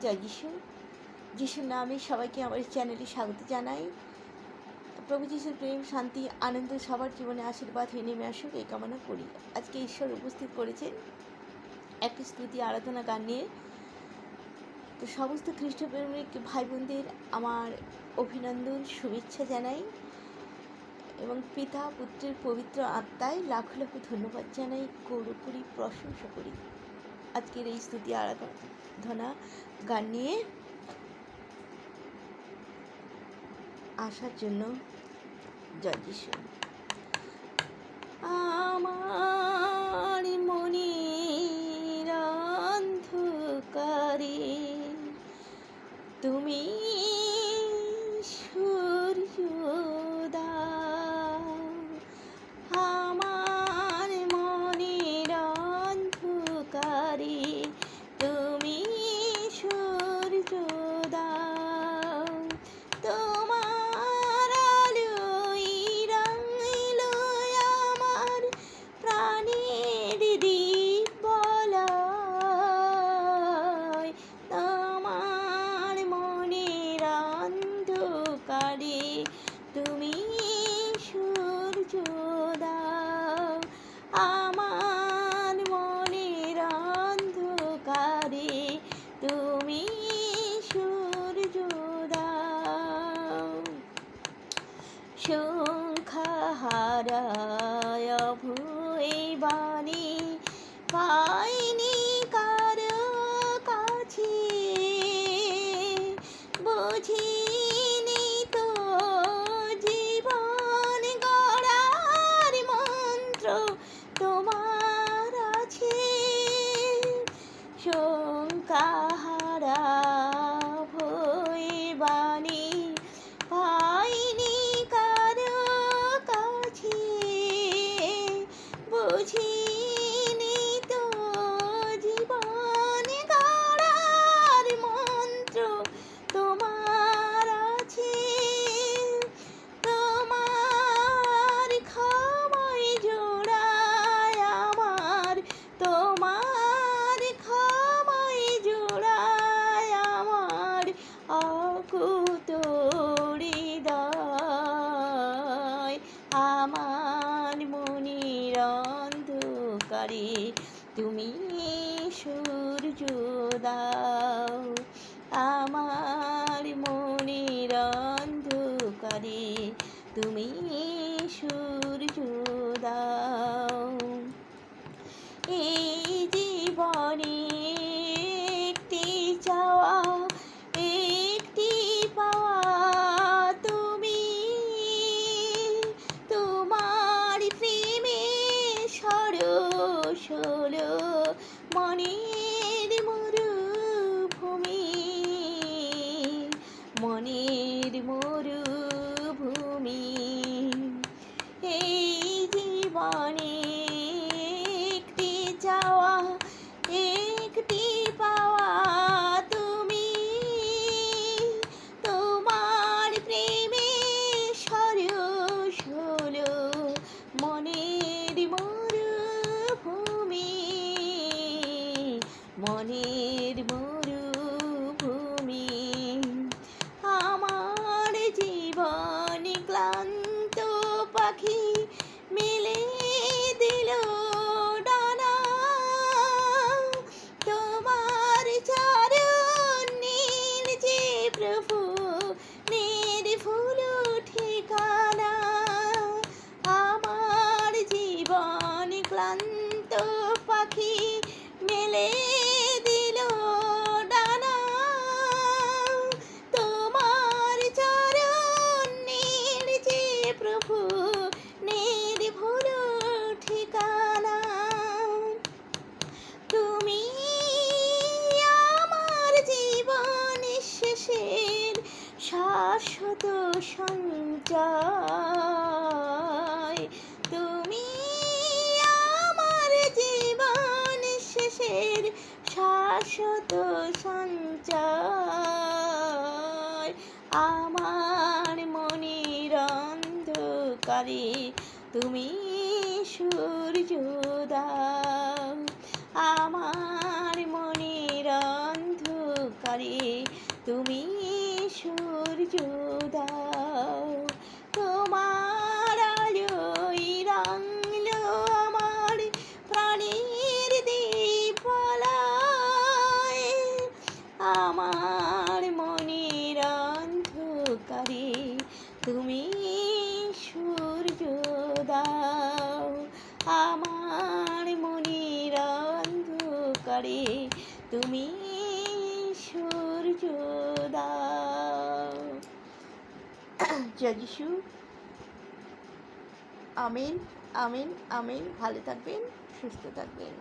জয় যিশু। যিশুর নামে সবাইকে আমার চ্যানেলে স্বাগত জানাই। প্রভু যিশুর প্রেম, শান্তি, আনন্দ সবার জীবনে আশীর্বাদ হয়ে নেমে আসুক, এই কামনা করি। আজকে ঈশ্বর উপস্থিত করেছেন একটি স্তুতি, আরাধনা, গান নিয়ে। তো সমস্ত খ্রিস্টপ্রেমিক ভাই বোনদের আমার অভিনন্দন, শুভেচ্ছা জানাই এবং পিতা, পুত্রের পবিত্র আত্মায় লাখ লাখ ধন্যবাদ জানাই। গৌরব করি, প্রশংসা করি। আজকের এই স্তুতি আরাধনা গান নিয়ে আসার জন্য যিশু আমার সংখ্যাহারায় ভুই বাণী পাইনি অন্ধকারে তুমি সূর্য দাও। আমার মনের অন্ধকারে তুমি সূর্য দাও। এই মনের মরুভূমি মনের মরুভূমি। এই জীবনে তুমি আমার জীবন শেষের শাশ্বত সঞ্চয় আমার মনির অন্ধকারে তুমি সূর্য অন্ধকারে তুমি সূর্য দাও জয় যিশু। আমিন আমিন আমিন। ভালো থাকবেন সুস্থ থাকবেন।